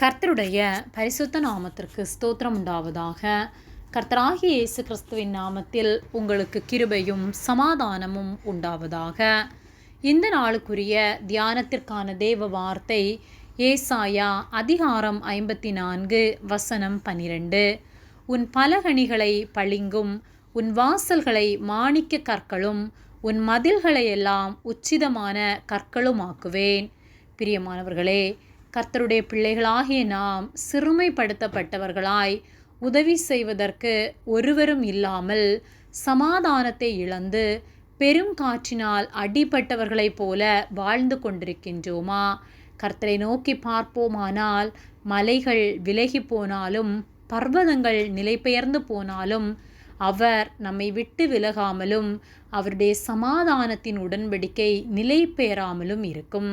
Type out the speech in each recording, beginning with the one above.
கர்த்தருடைய பரிசுத்த நாமத்திற்கு ஸ்தோத்திரம் உண்டாவதாக. கர்த்தராகிய இயேசு கிறிஸ்துவின் நாமத்தில் உங்களுக்கு கிருபையும் சமாதானமும் உண்டாவதாக. இந்த நாளுக்குரிய தியானத்திற்கான தேவ வார்த்தை ஏசாயா அதிகாரம் ஐம்பத்தி நான்கு வசனம் பனிரெண்டு உன் பலகணிகளை பளிங்கும் உன் வாசல்களை மாணிக்க கற்களும் உன் மதில்களையெல்லாம் உச்சிதமான கற்களுமாக்குவேன். பிரியமானவர்களே கர்த்தருடைய பிள்ளைகளாகிய நாம் சிறுமைப்படுத்தப்பட்டவர்களாய் உதவி செய்வதற்கு ஒருவரும் இல்லாமல் சமாதானத்தை இழந்து பெரும் காற்றினால் அடிபட்டவர்களைப் போல வாழ்ந்து கொண்டிருக்கின்றோமா? கர்த்தரை நோக்கி பார்ப்போமானால் மலைகள் விலகி போனாலும் பர்வதங்கள் நிலைபெயர்ந்து போனாலும் அவர் நம்மை விட்டு விலகாமலும் அவருடைய சமாதானத்தின் உடன்படிக்கை நிலை பெறாமலும் இருக்கும்.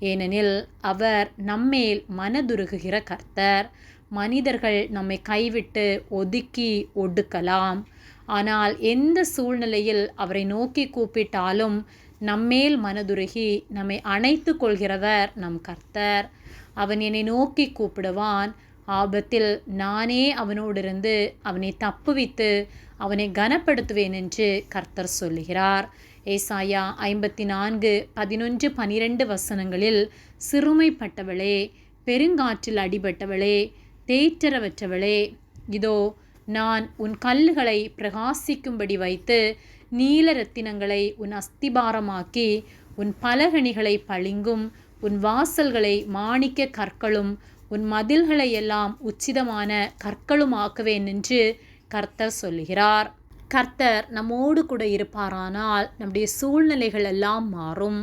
ஏனெனில் அவர் நம்மேல் மனதுருகுகிற கர்த்தர். மனிதர்கள் நம்மை கைவிட்டு ஒதுக்கி ஒடுக்கலாம். ஆனால் எந்த சூழ்நிலையில் அவரை நோக்கி கூப்பிட்டாலும் நம்மேல் மனதுருகி நம்மை அணைத்து கொள்கிறவர் நம் கர்த்தர். அவன் என்னை நோக்கி கூப்பிடுவான். ஆபத்தில் நானே அவனோடிருந்து அவனை தப்புவித்து அவனை கனப்படுத்துவேன் என்று கர்த்தர் சொல்லுகிறார். ஏசாயா ஐம்பத்தி நான்கு பதினொன்று பனிரெண்டு வசனங்களில் சிறுமைப்பட்டவளே பெருங்காற்றில் அடிபட்டவளே தேற்றரவற்றவளே இதோ நான் உன் கல்லுகளை பிரகாசிக்கும்படி வைத்து நீல ரத்தினங்களை உன் அஸ்திபாரமாக்கி உன் பலகணிகளை பளிங்கும் உன் வாசல்களை மாணிக்க கற்களும் உன் மதில்களை எல்லாம் உச்சிதமான கற்களுமாக்குவேன் என்று கர்த்தர் சொல்லுகிறார். கர்த்தர் நம்மோடு கூட இருப்பாரானால் நம்முடைய சூழ்நிலைகள் எல்லாம் மாறும்.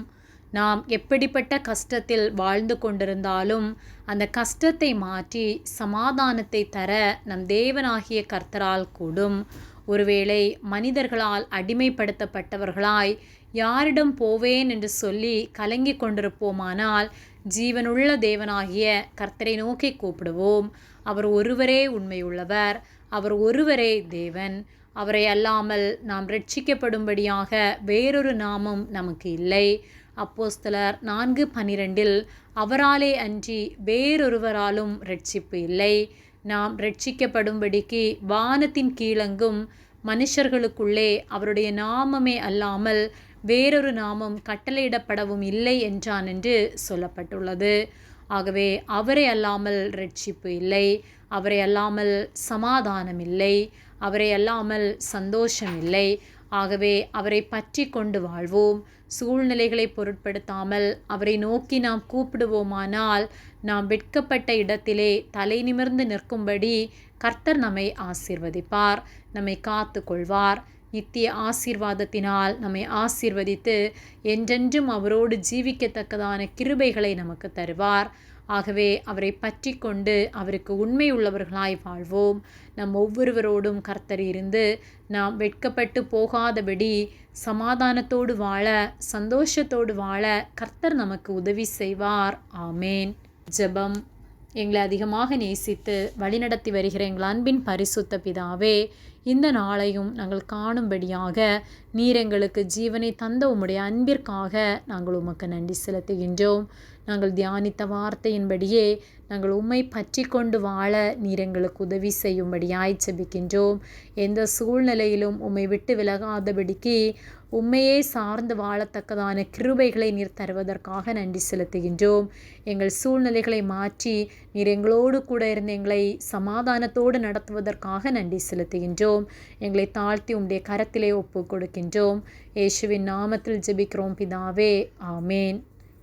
நாம் எப்படிப்பட்ட கஷ்டத்தில் வாழ்ந்து கொண்டிருந்தாலும் அந்த கஷ்டத்தை மாற்றி சமாதானத்தை தர நம் தேவனாகிய கர்த்தரால் கூடும். ஒருவேளை மனிதர்களால் அடிமைப்படுத்தப்பட்டவர்களாய் யாரிடம் போவேன் என்று சொல்லி கலங்கி கொண்டிருப்போமானால் ஜீவனுள்ள தேவனாகிய கர்த்தரை நோக்கி கூப்பிடுவோம். அவர் ஒருவரே உண்மையுள்ளவர். அவர் ஒருவரே தேவன். அவரை அல்லாமல் நாம் ரட்சிக்கப்படும்படியாக வேறொரு நாமம் நமக்கு இல்லை. அப்போஸ்தலர் நான்கு பனிரெண்டில் அவராலே அன்றி வேறொருவராலும் ரட்சிப்பு இல்லை. நாம் ரட்சிக்கப்படும்படிக்கு வானத்தின் கீழங்கும் மனுஷர்களுக்குள்ளே அவருடைய நாமமே அல்லாமல் வேறொரு நாமம் கட்டளையிடப்படவும் இல்லை என்றான் என்று சொல்லப்பட்டுள்ளது. ஆகவே அவரை அல்லாமல் ரட்சிப்பு இல்லை அவரை அல்லாமல் சமாதானம் இல்லை அவரை அல்லாமல் சந்தோஷம் இல்லை. ஆகவே அவரை பற்றி கொண்டு வாழ்வோம். சூழ்நிலைகளை பொருட்படுத்தாமல் அவரை நோக்கி நாம் கூப்பிடுவோமானால் நாம் வெட்கப்பட்ட இடத்திலே தலை நிமிர்ந்து நிற்கும்படி கர்த்தர் நம்மை ஆசிர்வதிப்பார் நம்மை காத்து கொள்வார் நித்திய ஆசீர்வாதத்தினால் நம்மை ஆசீர்வதித்து என்றென்றும் அவரோடு ஜீவிக்கத்தக்கதான கிருபைகளை நமக்கு தருவார். ஆகவே அவரை பற்றி கொண்டு அவருக்கு உண்மை உள்ளவர்களாய் வாழ்வோம். நம் ஒவ்வொருவரோடும் கர்த்தர் இருந்து நாம் வெட்கப்பட்டு போகாதபடி சமாதானத்தோடு வாழ சந்தோஷத்தோடு வாழ கர்த்தர் நமக்கு உதவி செய்வார். ஆமேன். ஜபம். எங்களை அதிகமாக நேசித்து வழிநடத்தி வருகிற எங்கள் அன்பின் பரிசுத்த பிதாவே இந்த நாளையும் நாங்கள் காணும்படியாக நீர் எங்களுக்கு ஜீவனை தந்த உம்முடைய அன்பிற்காக நாங்கள் உமக்கு நன்றி செலுத்துகின்றோம். நாங்கள் தியானித்த வார்த்தையின்படியே நாங்கள் உம்மை பற்றி கொண்டு வாழ நீர் எங்களுக்கு உதவி செய்யும்படியாய் செபிக்கின்றோம் எந்த சூழ்நிலையிலும் உம்மை விட்டு விலகாதபடிக்கு உண்மையே சார்ந்து வாழத்தக்கதான கிருபைகளை நீர் தருவதற்காக நன்றி செலுத்துகின்றோம். எங்கள் சூழ்நிலைகளை மாற்றி நீர் எங்களோடு கூட இருந்து எங்களை சமாதானத்தோடு நடத்துவதற்காக நன்றி செலுத்துகின்றோம். எங்களை தாழ்த்தி உம்முடைய கரத்திலே ஒப்பு கொடுக்கின்றோம் இயேசுவின் நாமத்தில் ஜெபிக்கிறோம் பிதாவே. ஆமேன்.